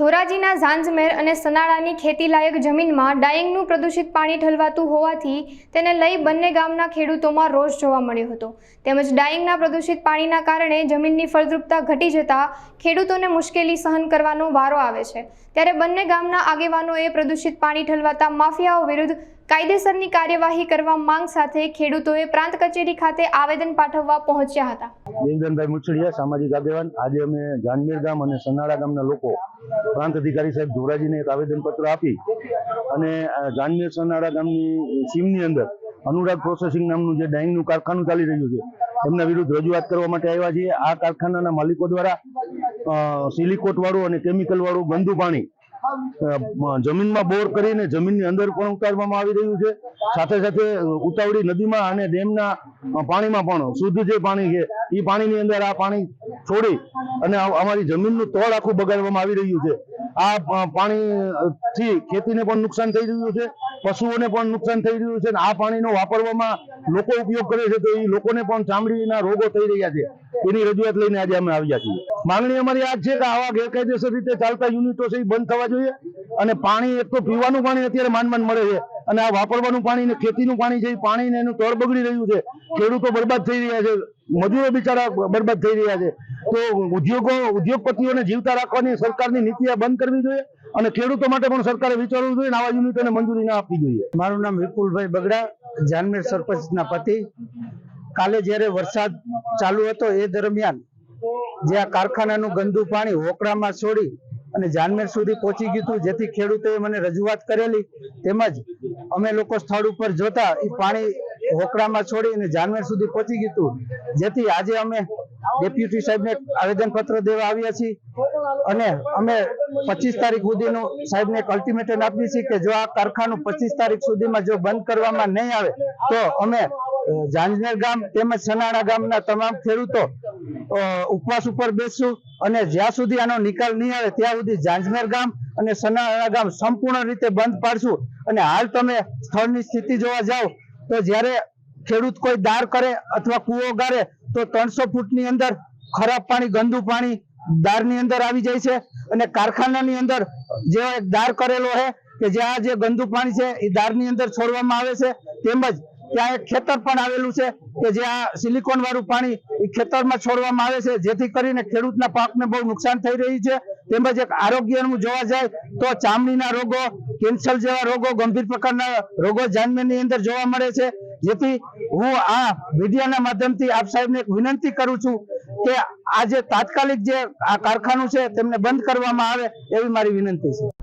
ધોરાજીના ઝાંઝમેર અને સનાળાની ખેતીલાયક જમીનમાં ડાઈંગનું પ્રદૂષિત પાણી ઠલવાતું હોવાથી તેને લઈ બંને ગામના ખેડૂતોમાં રોષ જોવા મળ્યો હતો. તેમજ ડાઈંગના પ્રદૂષિત પાણીના કારણે જમીનની ફળદ્રુપતા ઘટી જતા ખેડૂતોને મુશ્કેલી સહન કરવાનો વારો આવે છે. ત્યારે બંને ગામના આગેવાનોએ પ્રદૂષિત પાણી ઠલવાતા માફિયાઓ વિરુદ્ધ કાયદેસરની કાર્યવાહી કરવા માંગ સાથે ખેડૂતોએ પ્રાંત કચેરી ખાતે આવેદન પાઠવવા પહોંચ્યા હતા. દેવધનભાઈ મુછડિયા, સામાજિક આગેવાન. આજે અમે જાનમીર ગામ અને સનાળા ગામના લોકો પ્રાંત અધિકારી સાહેબ ધોરાજીને એક આવેદનપત્ર આપી અને જાનમીર સનાળા ગામની સીમની અંદર અનુરાગ પ્રોસેસિંગ નામનું જે ડાઈંગનું કારખાનું ચાલી રહ્યું છે, એમના વિરુદ્ધ રજૂઆત કરવા માટે આવ્યા છીએ. આ કારખાનાના માલિકો દ્વારા સિલિકોટ વાળું અને કેમિકલ વાળું ગંદુ પાણી જમીનમાં બોર કરીને જમીનની અંદર પણ ઉતારવામાં આવી રહ્યું છે. સાથે સાથે ઉતાવળી નદીમાં અને ડેમના પાણીમાં પણ શુદ્ધ જે પાણી છે એ પાણીની અંદર આ પાણી છોડી અને અમારી જમીનનું તળ આખું બગાડવામાં આવી રહ્યું છે. આ પાણીથી ખેતીને પણ નુકસાન થઈ રહ્યું છે, પશુઓને પણ નુકસાન થઈ રહ્યું છે અને આ પાણીનો વાપરવામાં લોકો ઉપયોગ કરે છે તો એ લોકોને પણ ચામડીના રોગો થઈ રહ્યા છે. એની રજૂઆત લઈને આજે અમે આવ્યા છીએ. માંગણી અમારી આ છે કે આવા ગેરકાયદેસર રીતે ચાલતા યુનિટો છે એ બંધ થવા જોઈએ અને પાણી એક તો પીવાનું પાણી અત્યારે માંડ મળે છે અને આ વાપરવાનું પાણી ને ખેતીનું પાણી છે એ પાણીને એનું તળ બગડી રહ્યું છે. ખેડૂતો બરબાદ થઈ રહ્યા છે. મજૂરો બિચારા બરબાદ થઈ રહ્યા છે. તો ઉદ્યોગો, ઉદ્યોગપતિઓને જીવતા રાખવાની સરકારની નીતિ બંધ કરવી જોઈએ અને ખેડૂતો માટે પણ સરકારે વિચારવું જોઈએ આવા યુનિટોને મંજૂરી ના આપવી જોઈએ. મારું નામ વિપુલભાઈ બગડા, જાનમેર સરપંચના પતિ. કાલે જ્યારે વરસાદ ચાલુ હતો એ દરમિયાન જે આ કારખાનાનું ગંદુ પાણી હોકળામાં છોડી અને જાનમેર સુધી પહોંચી ગયું હતું, જેથી ખેડૂતોએ મને રજૂઆત કરેલી. તેમજ અમે લોકો સ્થળ ઉપર જોતા એ પાણી હોકડામાં છોડી અને જાનમેર સુધી પહોંચી ગયું હતું. જેથી આજે અમે ડેપ્યુટી સાહેબને આવેદન પત્ર દેવા આવ્યા છીએ અને અમે પચીસ તારીખ સુધીનું સાહેબને એક અલ્ટિમેટમ આપીએ છીએ કે જો આ કારખાનું પચીસ તારીખ સુધીમાં જો બંધ કરવામાં નહીં આવે, તો અમે જાંજનેર ગામ તેમજ સનાણા ગામના તમામ ખેડૂતો ઉપવાસ ઉપર બેસશું અને જ્યાં સુધી આનો નિકાલ નહીં આવે ત્યાં સુધી જાંજનેર ગામ અને સનાણા ગામ સંપૂર્ણ રીતે બંધ પાડશું. અને હાલ તમે સ્થળની સ્થિતિ જોવા જાઓ તો જ્યારે ખેડૂત કોઈ દાર કરે અથવા કૂવો ગારે તો ત્રણસો ફૂટની અંદર ખરાબ પાણી, ગંદુ પાણી દારની અંદર આવી જાય છે અને કારખાનાની અંદર જે દાર કરેલો છે કે જ્યાં જે ગંદુ પાણી છે એ દારની અંદર છોડવામાં આવે છે તેમજ ત્યાં એક ખેતર પણ આવેલું છે કે જ્યાં સિલિકોન વાળું પાણી ખેતરમાં છોડવામાં આવે છે. જેથી કરીને ખેડૂતના પાકને બહુ નુકસાન થઈ રહ્યું છે. તેમજ એક આરોગ્યનું જોવા જાય તો ચામડીના રોગો, કેન્સર જેવા રોગો ગંભીર પ્રકારના રોગો જાનમેની અંદર જોવા મળે છે. જેથી હું આ મીડિયાના માધ્યમથી આપ સાહેબને એક વિનંતી કરું છું કે આ જે તાત્કાલિક જે આ કારખાનું છે તેમને બંધ કરવામાં આવે એવી મારી વિનંતી છે.